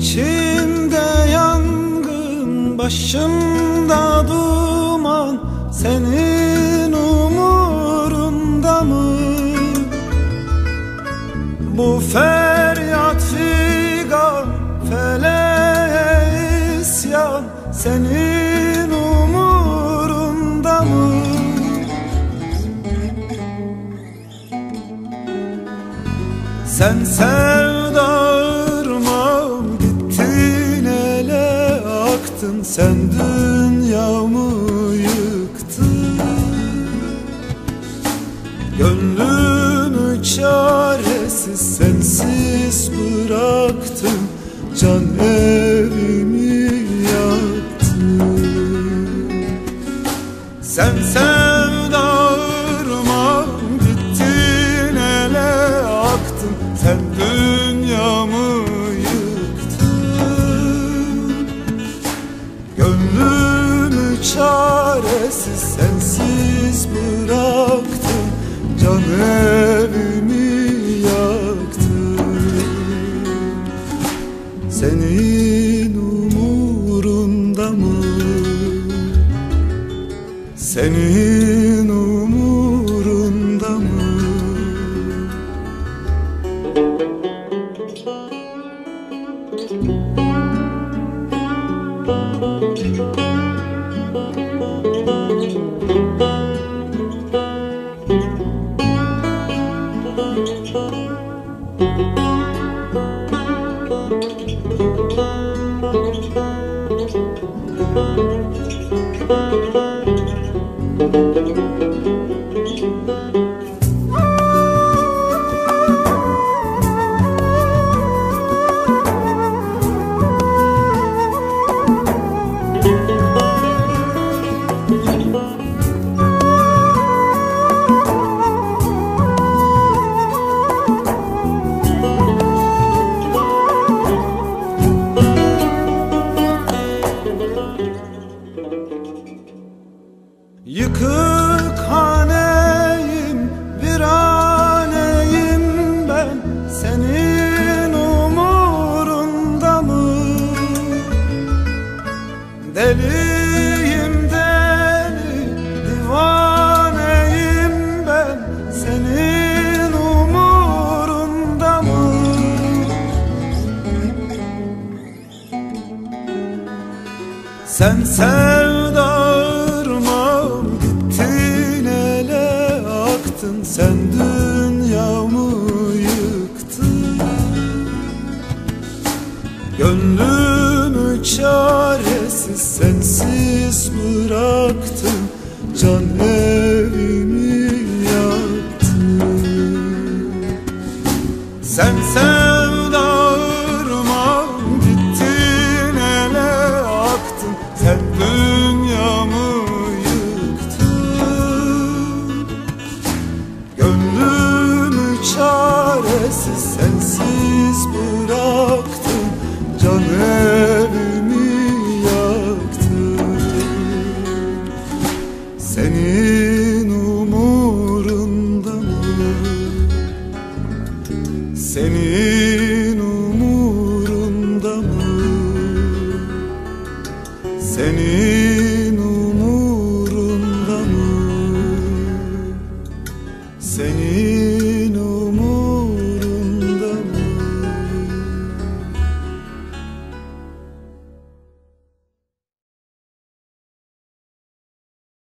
İçimde yangın, başımda duman Senin umurunda mı? Bu feryat figan, feleğe isyan Senin umurunda mı? Sen sev aktın Sen dünyamı yıktın Gönlümü çaresiz sensiz bıraktın Can evimi yaktın Sen sevdarmam çaresiz sensiz bıraktın Can evimi yaktın Senin umurunda mı? Senin umurunda Deliyim deli, divaneyim ben Senin umurunda mı? Sen gittin ele aktın Sen dünyamı çaresiz sensiz bıraktın Can evimi yaktın Sen sevdarmam seni.